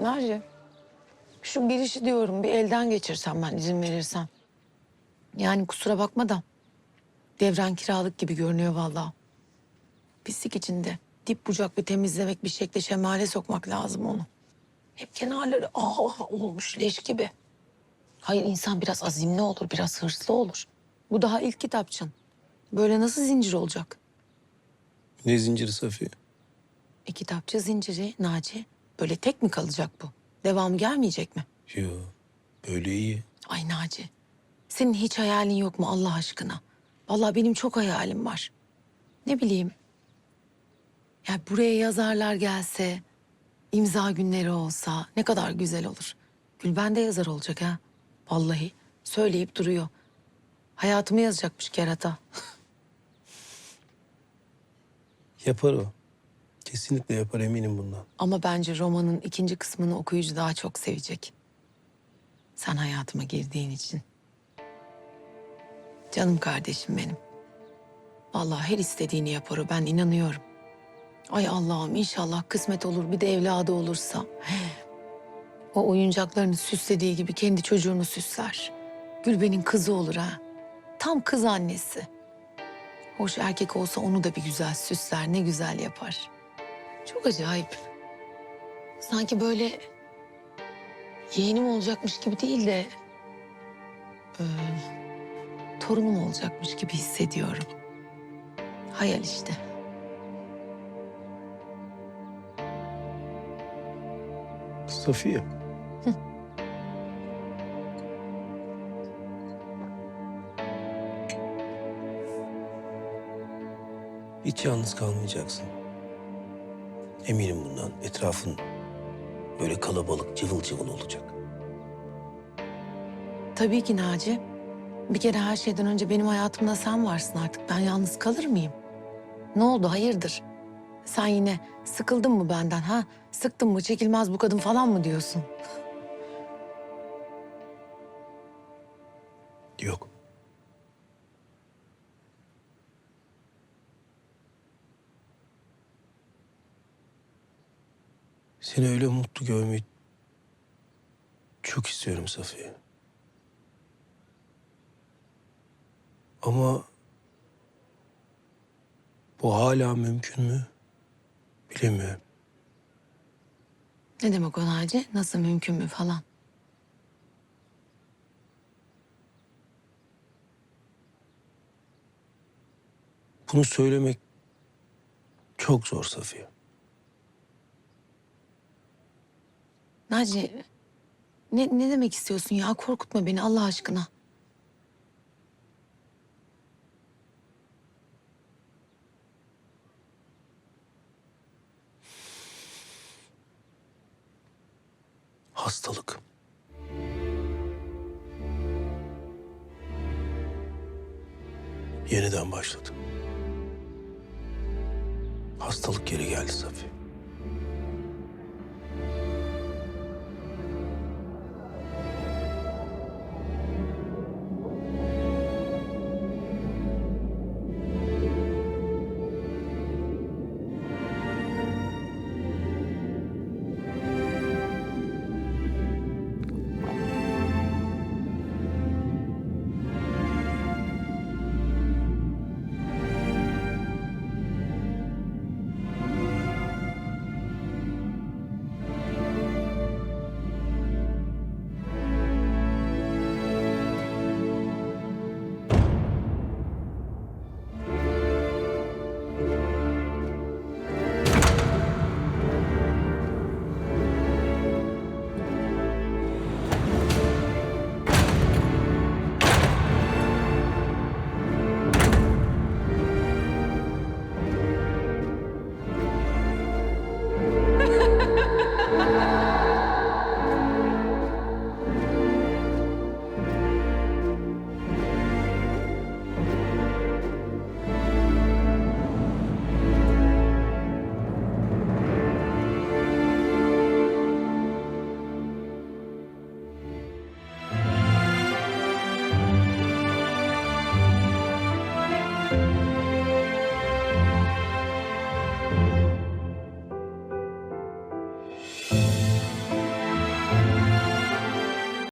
Naci, şu girişi diyorum bir elden geçirsem ben izin verirsen. Yani kusura bakma da devren kiralık gibi görünüyor vallahi. Pislik içinde dip bucak bir temizlemek bir şekle şemale sokmak lazım onu. Hep kenarları ah olmuş leş gibi. Hayır insan biraz azimli olur, biraz hırslı olur. Bu daha ilk kitapçın. Böyle nasıl zincir olacak? Ne zinciri Safiye? E kitapçı zinciri Naci. Böyle tek mi kalacak bu? Devamı gelmeyecek mi? Yo, böyle iyi. Ay Naci, senin hiç hayalin yok mu Allah aşkına? Vallahi benim çok hayalim var. Ne bileyim. Ya buraya yazarlar gelse, imza günleri olsa ne kadar güzel olur. Gülben de yazar olacak ha. Vallahi söyleyip duruyor. Hayatımı yazacakmış kerata. Yapar o. Kesinlikle yapar eminim bundan. Ama bence romanın ikinci kısmını okuyucu daha çok sevecek. Sen hayatıma girdiğin için. Canım kardeşim benim. Vallahi her istediğini yapar o, ben inanıyorum. Ay Allah'ım inşallah kısmet olur bir de evladı olursa. O oyuncaklarını süslediği gibi kendi çocuğunu süsler. Gülben'in kızı olur ha. Tam kız annesi. Hoş erkek olsa onu da bir güzel süsler, ne güzel yapar. Çok acayip. Sanki böyle yeğenim olacakmış gibi değil de e, torunum olacakmış gibi hissediyorum. Hayal işte. Safiye. Hiç yalnız kalmayacaksın. Eminim bundan. Etrafın böyle kalabalık, cıvıl cıvıl olacak. Tabii ki Naci. Bir kere her şeyden önce benim hayatımda sen varsın artık. Ben yalnız kalır mıyım? Ne oldu hayırdır? Sen yine sıkıldın mı benden ha? Sıktın mı çekilmez bu kadın falan mı diyorsun? Yok. Seni öyle mutlu görmeyi çok istiyorum Safiye. Ama bu hala mümkün mü? Bilemiyorum. Ne demek o Naci? Nasıl mümkün mü falan? Bunu söylemek çok zor Safiye. Naci ne, ne demek istiyorsun ya? Korkutma beni Allah aşkına. Hastalık. Yeniden başladı. Hastalık geri geldi Safiye.